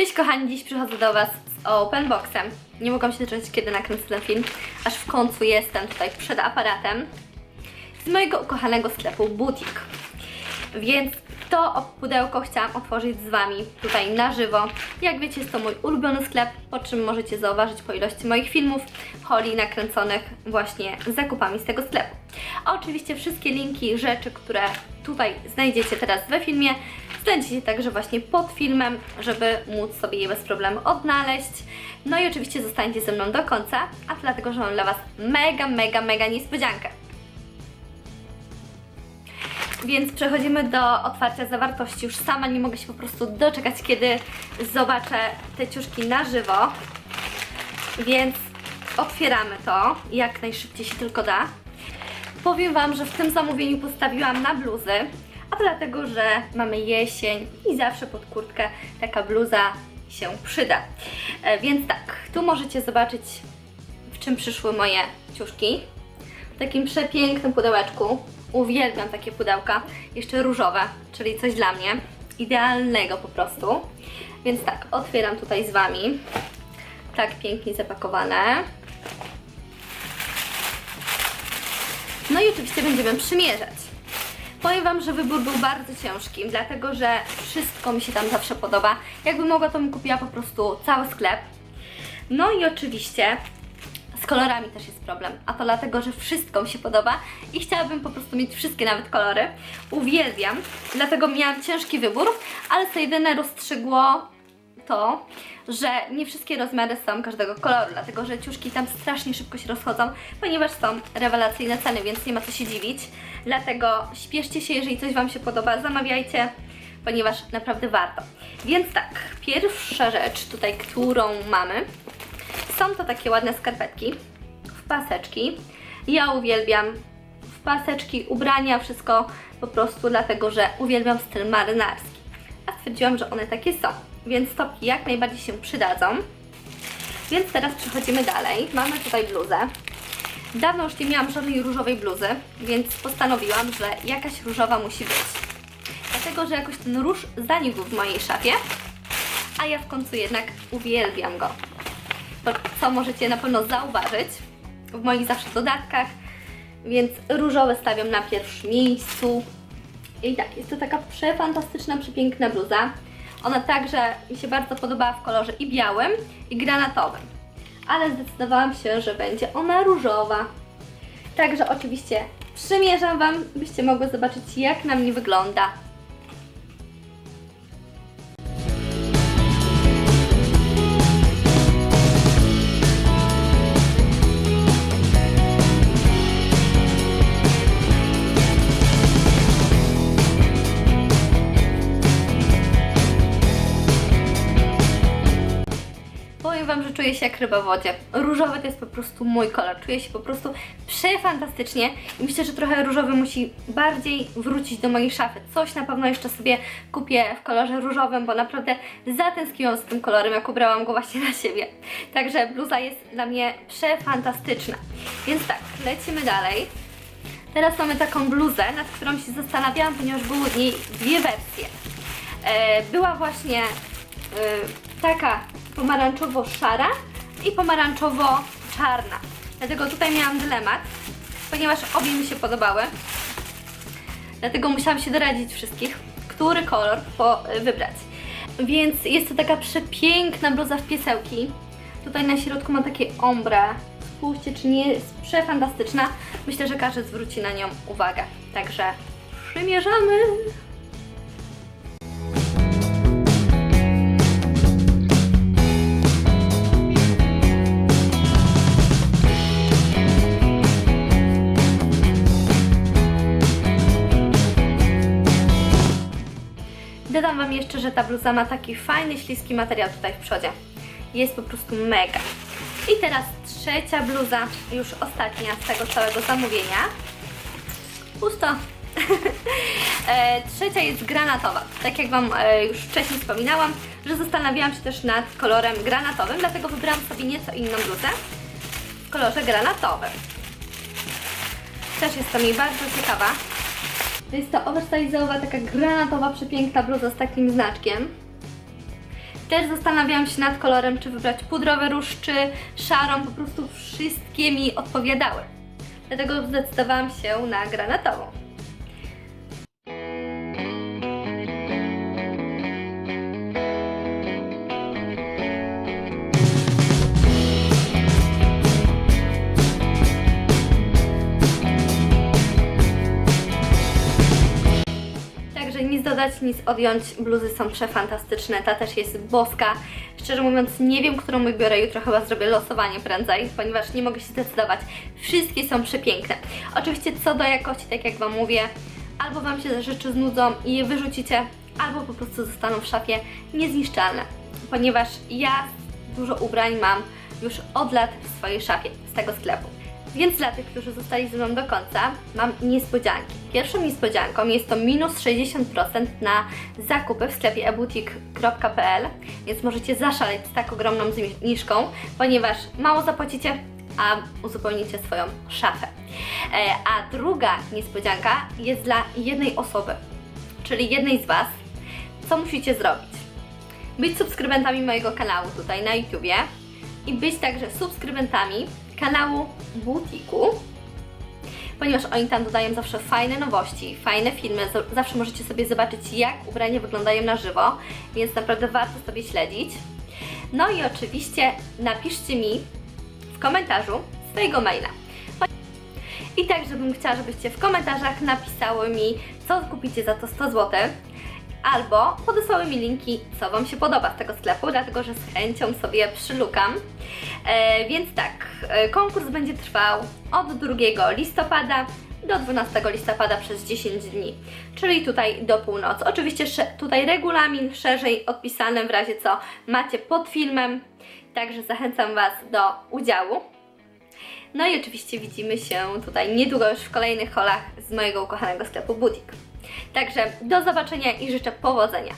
Cześć kochani, dziś przychodzę do Was z open boxem. Nie mogłam się doczekać, kiedy nakręcę ten film, aż w końcu jestem tutaj przed aparatem z mojego ukochanego sklepu Butik. Więc to pudełko chciałam otworzyć z Wami tutaj na żywo. Jak wiecie, jest to mój ulubiony sklep, po czym możecie zauważyć po ilości moich filmów holi nakręconych właśnie zakupami z tego sklepu. A oczywiście wszystkie linki, rzeczy, które tutaj znajdziecie teraz we filmie, znajdziecie także właśnie pod filmem, żeby móc sobie je bez problemu odnaleźć. No i oczywiście zostańcie ze mną do końca, a dlatego, że mam dla Was mega, mega, mega niespodziankę. Więc przechodzimy do otwarcia zawartości. Już sama nie mogę się po prostu doczekać, kiedy zobaczę te ciuszki na żywo. Więc otwieramy to jak najszybciej się tylko da. Powiem Wam, że w tym zamówieniu postawiłam na bluzy, a dlatego, że mamy jesień i zawsze pod kurtkę taka bluza się przyda. E, Więc tak, tu możecie zobaczyć w czym przyszły moje ciuszki. W takim przepięknym pudełeczku. Uwielbiam takie pudełka, jeszcze różowe, czyli coś dla mnie. Idealnego po prostu. Więc tak, otwieram tutaj z Wami. Tak pięknie zapakowane. No i oczywiście będziemy przymierzać. Powiem Wam, że wybór był bardzo ciężki, dlatego że wszystko mi się tam zawsze podoba. Jakbym mogła, to bym kupiła po prostu cały sklep. No i oczywiście kolorami też jest problem, a to dlatego, że wszystko mi się podoba i chciałabym po prostu mieć wszystkie nawet kolory. Uwielbiam, dlatego miałam ciężki wybór, ale co jedyne rozstrzygło to, że nie wszystkie rozmiary są każdego koloru, dlatego że ciuszki tam strasznie szybko się rozchodzą, ponieważ są rewelacyjne ceny, więc nie ma co się dziwić. Dlatego śpieszcie się, jeżeli coś Wam się podoba, zamawiajcie, ponieważ naprawdę warto. Więc tak, pierwsza rzecz tutaj, którą mamy, są to takie ładne skarpetki w paseczki. Ja uwielbiam w paseczki, ubrania, wszystko po prostu dlatego, że uwielbiam styl marynarski. A stwierdziłam, że one takie są, więc topki jak najbardziej się przydadzą. Więc teraz przechodzimy dalej. Mamy tutaj bluzę. Dawno już nie miałam żadnej różowej bluzy, więc postanowiłam, że jakaś różowa musi być. Dlatego, że jakoś ten róż zanikł w mojej szafie, a ja w końcu jednak uwielbiam go. Co możecie na pewno zauważyć w moich zawsze dodatkach, więc różowe stawiam na pierwszym miejscu. I tak, jest to taka przefantastyczna, przepiękna bluza. Ona także mi się bardzo podobała w kolorze i białym, i granatowym. Ale zdecydowałam się, że będzie ona różowa. Także oczywiście przymierzam Wam, byście mogły zobaczyć jak na mnie wygląda. Czuję się jak ryba w wodzie. Różowy to jest po prostu mój kolor. Czuję się po prostu przefantastycznie i myślę, że trochę różowy musi bardziej wrócić do mojej szafy. Coś na pewno jeszcze sobie kupię w kolorze różowym, bo naprawdę zatęskniłam z tym kolorem, jak ubrałam go właśnie na siebie. Także bluza jest dla mnie przefantastyczna. Więc tak, lecimy dalej. Teraz mamy taką bluzę, nad którą się zastanawiałam, ponieważ były niej dwie wersje. E, była właśnie e, taka pomarańczowo-szara i pomarańczowo-czarna. Dlatego tutaj miałam dylemat, ponieważ obie mi się podobały. Dlatego musiałam się doradzić wszystkich, który kolor po, wybrać. Więc jest to taka przepiękna bluza w piesełki. Tutaj na środku ma takie ombre. Spójrzcie, czy nie jest przefantastyczna. Myślę, że każdy zwróci na nią uwagę. Także przymierzamy. Wam jeszcze, że ta bluza ma taki fajny, śliski materiał tutaj w przodzie. Jest po prostu mega. I teraz trzecia bluza, już ostatnia z tego całego zamówienia. Pusto. e, trzecia jest granatowa. Tak jak Wam e, już wcześniej wspominałam, że zastanawiałam się też nad kolorem granatowym, dlatego wybrałam sobie nieco inną bluzę w kolorze granatowym. Też jestem jej bardzo ciekawa. To jest to oversize'owa, taka granatowa, przepiękna bluza z takim znaczkiem. Też zastanawiałam się nad kolorem, czy wybrać pudrowy róż, czy szarą, po prostu wszystkie mi odpowiadały. Dlatego zdecydowałam się na granatową. Także nic dodać, nic odjąć. Bluzy są przefantastyczne. Ta też jest boska. Szczerze mówiąc, nie wiem, którą wybiorę. Jutro chyba zrobię losowanie prędzej, ponieważ nie mogę się zdecydować. Wszystkie są przepiękne. Oczywiście co do jakości, tak jak Wam mówię, albo Wam się te rzeczy znudzą i je wyrzucicie, albo po prostu zostaną w szafie niezniszczalne. Ponieważ ja dużo ubrań mam już od lat w swojej szafie z tego sklepu. Więc dla tych, którzy zostali ze mną do końca, mam niespodzianki. Pierwszą niespodzianką jest to minus 60% na zakupy w sklepie eboutique.pl, więc możecie zaszaleć z tak ogromną zniżką, ponieważ mało zapłacicie, a uzupełnicie swoją szafę. E, A druga niespodzianka jest dla jednej osoby, czyli jednej z Was. Co musicie zrobić? Być subskrybentami mojego kanału tutaj na YouTubie i być także subskrybentami kanału Butiku, ponieważ oni tam dodają zawsze fajne nowości, fajne filmy, zawsze możecie sobie zobaczyć jak ubrania wyglądają na żywo, więc naprawdę warto sobie śledzić. No i oczywiście napiszcie mi w komentarzu swojego maila. I także bym chciała, żebyście w komentarzach napisały mi, co kupicie za to 100 zł, albo podesłały mi linki, co Wam się podoba z tego sklepu, dlatego że z chęcią sobie przylukam. E, więc tak, e, konkurs będzie trwał od 2 listopada do 12 listopada przez 10 dni, czyli tutaj do północy. Oczywiście tutaj regulamin szerzej odpisany w razie co macie pod filmem, także zachęcam Was do udziału. No i oczywiście widzimy się tutaj niedługo już w kolejnych holach z mojego ukochanego sklepu Butik. Także do zobaczenia i życzę powodzenia.